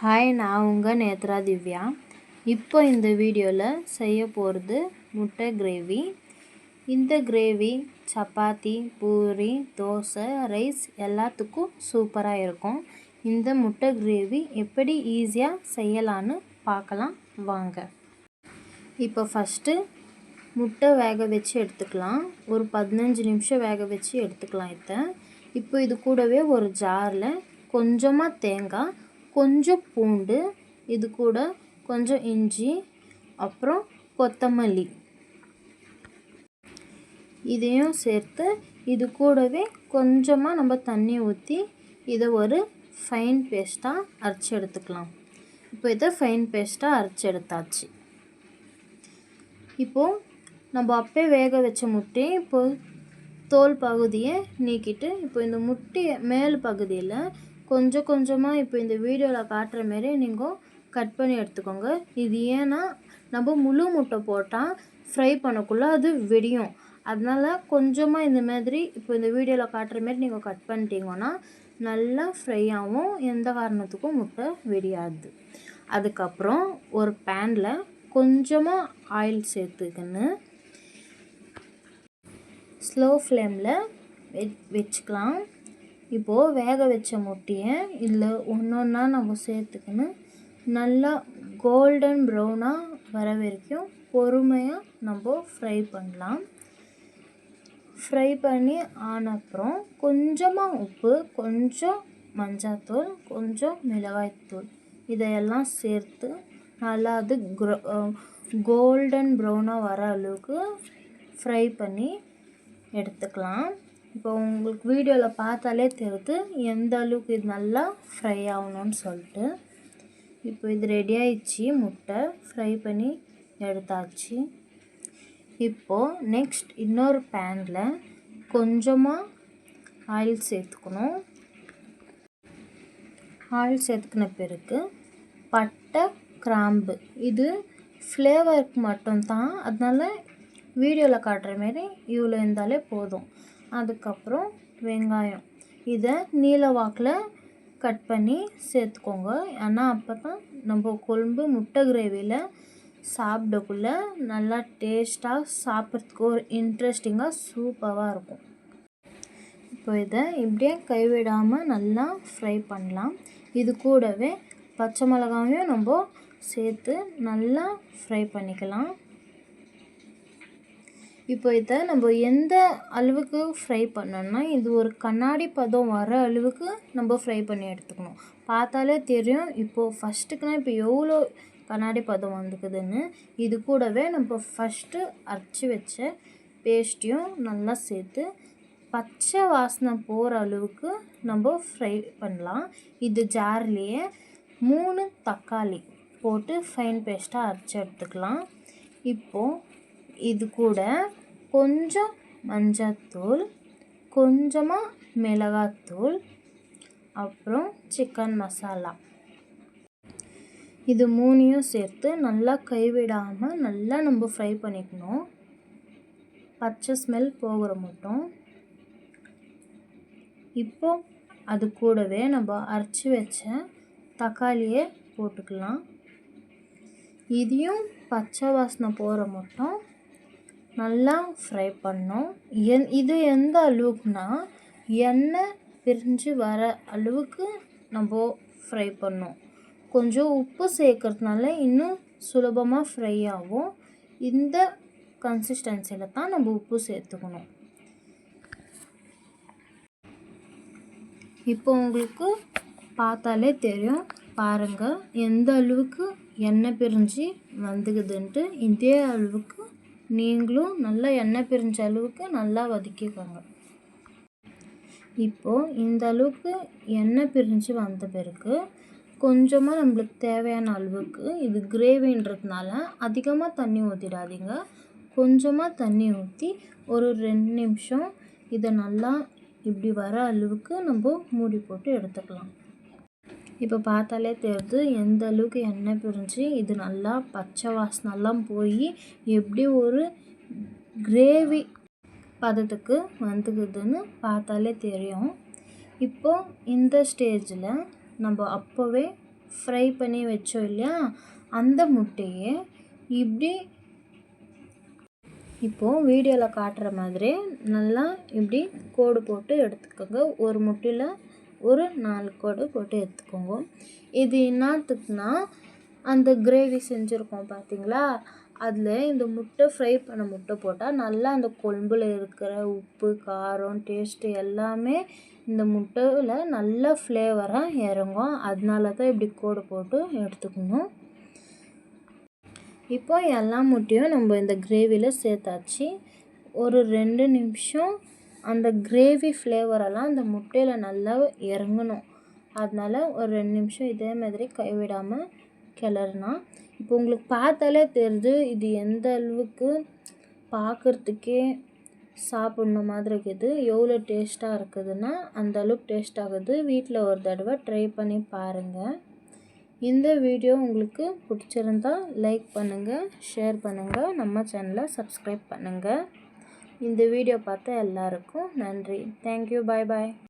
Hi நான் உங்கள் நேத்ரா திவ்யா. இப்போ இந்த வீடியோவில் செய்ய போகிறது முட்டை கிரேவி இந்த கிரேவி சப்பாத்தி பூரி தோசை ரைஸ் எல்லாத்துக்கும் சூப்பராக இருக்கும். இந்த முட்டை கிரேவி எப்படி ஈஸியாக செய்யலான்னு பார்க்கலாம் வாங்க. இப்போ ஃபஸ்ட்டு முட்டை வேக வச்சு எடுத்துக்கலாம். ஒரு பதினஞ்சு நிமிஷம் வேக வச்சு எடுத்துக்கலாம் இதை. இப்போ இது கூடவே ஒரு ஜாரில் கொஞ்சமாக தேங்காய் கொஞ்சம் பூண்டு இது கூட கொஞ்சம் இஞ்சி அப்புறம் கொத்தமல்லி. இதையும் சேர்த்து இது கூடவே கொஞ்சமாக நம்ம தண்ணி ஊற்றி இதை ஒரு ஃபைன் பேஸ்ட்டாக அரைச்சி எடுத்துக்கலாம். இப்போ இதை ஃபைன் பேஸ்ட்டாக அரைச்சி எடுத்தாச்சு. இப்போது நம்ம அப்பே வேக வச்ச முட்டையை இப்போ தோல் பகுதியை நீக்கிட்டு இப்போ இந்த முட்டை மேல் பகுதியில் கொஞ்சம் கொஞ்சமாக இப்போ இந்த வீடியோவில் காட்டுற மாரி நீங்கள் கட் பண்ணி எடுத்துக்கோங்க. இது ஏன்னா நம்ம முழு முட்டை போட்டால் ஃப்ரை பண்ணக்குள்ளே அது வெடியும். அதனால் கொஞ்சமாக இந்த மாதிரி இப்போ இந்த வீடியோவில் காட்டுற மாரி நீங்கள் கட் பண்ணிட்டீங்கன்னா நல்லா ஃப்ரை ஆகும் எந்த காரணத்துக்கும் முட்டை வெடியாது. அதுக்கப்புறம் ஒரு பேனில் கொஞ்சமாக ஆயில் சேர்த்துக்கின்னு ஸ்லோ ஃப்ளேமில் வெ வச்சுக்கலாம். இப்போது வேக வச்ச முட்டையை இதில் ஒன்று ஒன்றா நம்ம சேர்த்துக்கின்னு நல்லா கோல்டன் ப்ரௌனாக வர வரைக்கும் பொறுமையாக நம்ம ஃப்ரை பண்ணலாம். ஃப்ரை பண்ணி ஆன அப்புறம் கொஞ்சமாக உப்பு கொஞ்சம் மஞ்சாத்தூள் கொஞ்சம் மிளகாய்த்தூள் இதையெல்லாம் சேர்த்து நல்லா அது கோல்டன் ப்ரௌனாக வர அளவுக்கு ஃப்ரை பண்ணி எடுத்துக்கலாம். இப்போ உங்களுக்கு வீடியோவில் பார்த்தாலே தெரியுது எந்த அளவுக்கு இது நல்லா ஃப்ரை ஆகணும்னு சொல்லிட்டு. இப்போ இது ரெடி ஆயிடுச்சு முட்டை ஃப்ரை பண்ணி எடுத்தாச்சு. இப்போது நெக்ஸ்ட் இன்னொரு பேனில் கொஞ்சமாக ஆயில் சேர்த்துக்கணும். ஆயில் சேர்த்துக்கின பிறகு பட்டை கிராம்பு. இது ஃப்ளேவருக்கு மட்டும்தான். அதனால் வீடியோவில் காட்டுற மாரி இவ்வளோ இருந்தாலே போதும். அதுக்கப்புறம் வெங்காயம். இதை நீல வாக்கில் கட் பண்ணி சேர்த்துக்கோங்க. ஏன்னா அப்போ தான் நம்ம கொழம்பு முட்டை கிரேவியில் சாப்பிடக்குள்ள நல்லா டேஸ்ட்டாக சாப்பிட்றதுக்கு ஒரு இன்ட்ரெஸ்டிங்காக சூப்பராக இருக்கும். இப்போ இதை இப்படியே கைவிடாமல் நல்லா ஃப்ரை பண்ணலாம். இது கூடவே பச்சை மிளகாயும் நம்ம சேர்த்து நல்லா ஃப்ரை பண்ணிக்கலாம். இப்போ இதை நம்ம எந்த அளவுக்கு ஃப்ரை பண்ணோம்னா இது ஒரு கண்ணாடி பதம் வர அளவுக்கு நம்ம ஃப்ரை பண்ணி எடுத்துக்கணும். பார்த்தாலே தெரியும் இப்போது ஃபஸ்ட்டுக்குனா இப்போ எவ்வளோ கண்ணாடி பதம் வந்துக்குதுன்னு. இது கூடவே நம்ம ஃபஸ்ட்டு அரைச்சி வச்ச பேஸ்ட்டையும் நல்லா சேர்த்து பச்சை வாசனை போகிற அளவுக்கு நம்ம ஃப்ரை பண்ணலாம். இது ஜார்லேயே மூணு தக்காளி போட்டு ஃபைன் பேஸ்ட்டாக அரைச்சி எடுத்துக்கலாம். இப்போது இது கூட கொஞ்சம் மஞ்சத்தூள் கொஞ்சமாக மிளகாத்தூள் அப்புறம் சிக்கன் மசாலா இது மூணையும் சேர்த்து நல்லா கைவிடாமல் நல்லா நம்ம ஃப்ரை பண்ணிக்கணும். பச்சை ஸ்மெல் போகிற மட்டும். இப்போ அது கூடவே நம்ம அரைச்சி வச்ச தக்காளியை போட்டுக்கலாம். இதையும் பச்சை வாசனை போகிற மட்டும். நல்லா ஃப்ரை பண்ணும் என் இது எந்த அளவுக்குனா எண்ணெய் பிரிஞ்சு வர அளவுக்கு நம்ம ஃப்ரை பண்ணோம் கொஞ்சம் உப்பு சேர்க்கறதுனால இன்னும் சுலபமாக ஃப்ரை ஆகும். இந்த கன்சிஸ்டன்சியில் தான் நம்ம உப்பு சேர்த்துக்கணும். இப்போ உங்களுக்கு பார்த்தாலே தெரியும். பாருங்கள் எந்த அளவுக்கு எண்ணெய் பிரிஞ்சு வந்துக்குதுன்ட்டு இதே அளவுக்கு நீங்களும் நல்லா எண்ணெய் பிரிஞ்ச அளவுக்கு நல்லா வதக்கிக்கோங்க. இப்போது இந்த அளவுக்கு எண்ணெய் பிரிஞ்சு வந்த பிறகு கொஞ்சமாக நம்மளுக்கு தேவையான அளவுக்கு இது கிரேவின்றதுனால அதிகமாக தண்ணி ஊற்றிடாதீங்க கொஞ்சமாக தண்ணி ஊற்றி ஒரு ரெண்டு நிமிஷம் இதை நல்லா இப்படி வர அளவுக்கு நம்ம மூடி போட்டு எடுத்துக்கலாம். இப்போ பார்த்தாலே தெரியுது எந்த அளவுக்கு எண்ணெய் பிரிஞ்சு இது நல்லா பச்சை வாசனெல்லாம் போய் எப்படி ஒரு கிரேவி பதத்துக்கு வந்துக்குதுன்னு பார்த்தாலே தெரியும். இப்போ இந்த ஸ்டேஜில் நம்ம அப்போவே ஃப்ரை பண்ணி வச்சோம் இல்லையா அந்த முட்டையை இப்படி இப்போது வீடியோவில் காட்டுற மாதிரி நல்லா இப்படி கோடு போட்டு எடுத்துக்கோங்க. ஒரு முட்டையில் ஒரு நாலு கோடு போட்டு எடுத்துக்கோங்க. இது என்னத்துக்குன்னா அந்த கிரேவி செஞ்சுருக்கோம் பார்த்தீங்களா அதில் இந்த முட்டை ஃப்ரை பண்ண முட்டை போட்டால் நல்லா அந்த கொழம்புல இருக்கிற உப்பு காரம் டேஸ்ட்டு எல்லாமே இந்த முட்டையில் நல்ல ஃப்ளேவராக இறங்கும். அதனால தான் இப்படி கோடு போட்டு எடுத்துக்கணும். இப்போ எல்லா முட்டையும் நம்ம இந்த கிரேவியில் சேர்த்தாச்சு. ஒரு ரெண்டு நிமிஷம் அந்த கிரேவி ஃப்ளேவரெல்லாம் அந்த முட்டையில் நல்லா இறங்கணும். அதனால் ஒரு ரெண்டு நிமிஷம் இதே மாதிரி கைவிடாமல் கிளறுனா. இப்போ உங்களுக்கு பார்த்தாலே தெரியுது இது எந்த அளவுக்கு பார்க்குறதுக்கே சாப்பிட்ண மாதிரி இருக்குது. எவ்வளோ டேஸ்ட்டாக இருக்குதுன்னா அந்த அளவுக்கு டேஸ்ட் ஆகுது. வீட்டில் ஒரு தடவை ட்ரை பண்ணி பாருங்கள் இந்த வீடியோ உங்களுக்கு பிடிச்சிருந்தா லைக் பண்ணுங்கள் ஷேர் பண்ணுங்கள் நம்ம சேனலை சப்ஸ்கிரைப் பண்ணுங்கள் இந்த வீடியோ பார்த்த எல்லாருக்கும் நன்றி. தேங்க்யூ பாய் பாய்